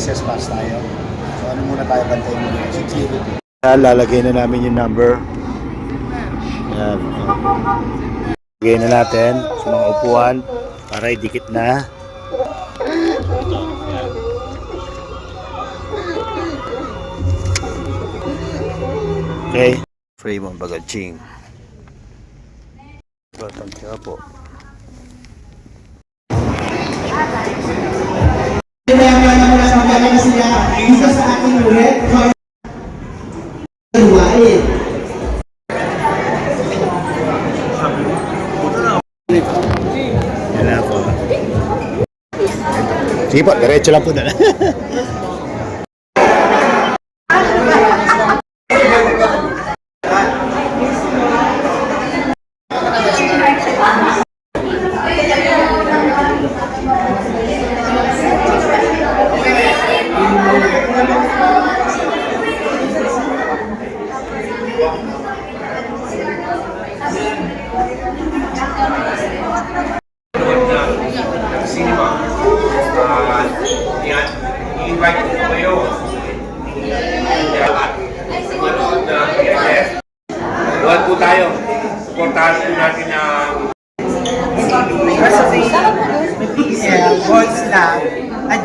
access pass tayo. So ano muna tayo, bantay muna. Security. Lalagay na namin yung number. Yan. Lagay na natin sa mga upuan para idikit na. Okay. Fremont Bagaching. Welcome ka po. Isa sa ating red card. Po. Sige po, diretso lang po na. Cinema. Uh, yan, i-invite ko kayo. At manood na po tayo. Supportahan po natin ang Slam, at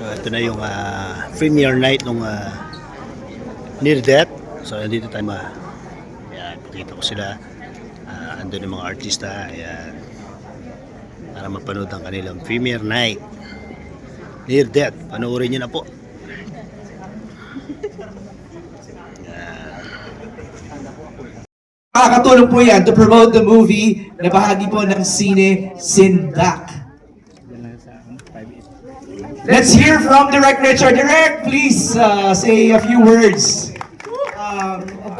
So, ito na yung ah, premiere night ng Near Death. So, nandito tayo ma... Ayan, pakita ko sila. Uh, andun yung mga artista. Ayan. Para mapanood ang kanilang premiere night. Near Death. Panoorin nyo na po. Makakatulong po yan to promote the movie na bahagi po ng Sine Sindak. Let's hear from Direct Richard. Direct, please uh, say a few words.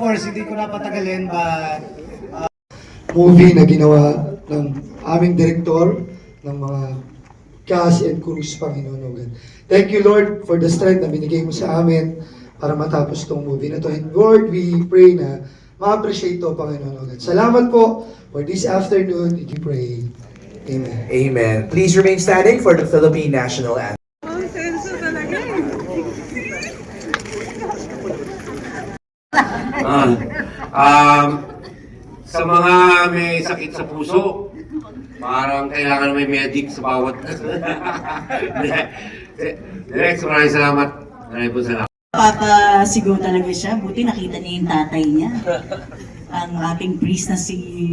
Course, hindi ko na patagalin, but movie na ginawa ng aming direktor, ng mga cast and crews, Panginoon. Thank you, Lord, for the strength na binigay mo sa amin para matapos tong movie na to. And Lord, we pray na ma-appreciate to, Panginoon O God. Salamat po for this afternoon. We pray. Amen. Amen. Please remain standing for the Philippine National Anthem. Ah, um, sa mga may sakit sa puso, parang kailangan may medic sa bawat. Direct, maraming salamat. Maraming po salamat. Papasigaw talaga siya. Buti nakita niya yung tatay niya. Ang ating priest na si...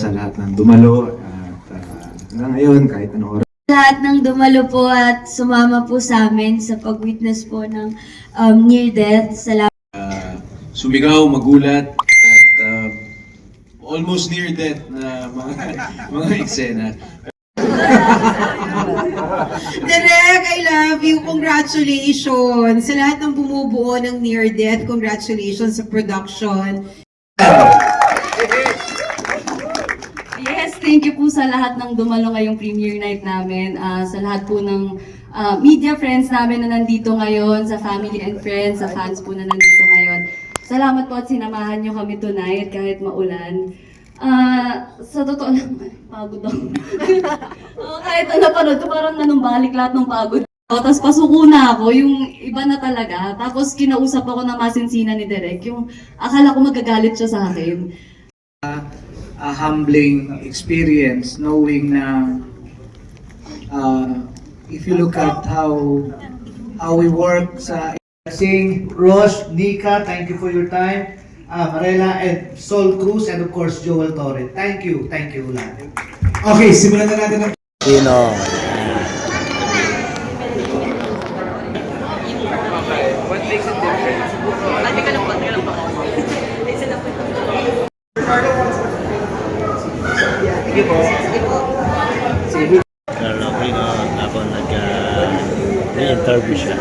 sa lahat ng dumalo at uh, hanggang ngayon kahit anong oras lahat ng dumalo po at sumama po sa amin sa pag-witness po ng um, near death. Salamat. Sumigaw, magulat at uh, almost near death na mga mga eksena. Direk, I love you. Congratulations. Sa lahat ng bumubuo ng Near Death, congratulations sa production. Yes, thank you po sa lahat ng dumalo ngayong premiere night namin. Ah, sa lahat po ng ah, media friends namin na nandito ngayon, sa family and friends, sa fans po na nandito ngayon. Salamat po at sinamahan niyo kami tonight kahit maulan. Ah, sa totoo lang, pagod ako. Oo, kahit ano panood ko, parang nanumbalik lahat ng pagod. O, Tapos pasuko na ako, yung iba na talaga. Tapos kinausap ako ng masinsina ni Derek, yung akala ko magagalit siya sa akin. a humbling experience knowing na uh, if you look at how how we work sa Sing, Rosh, Nika, thank you for your time. Uh, Marela and Sol Cruz and of course Joel Torre. Thank you, thank you lahat. Okay, simulan na natin ang Sino? Pero okay na ako nag uh, interview siya.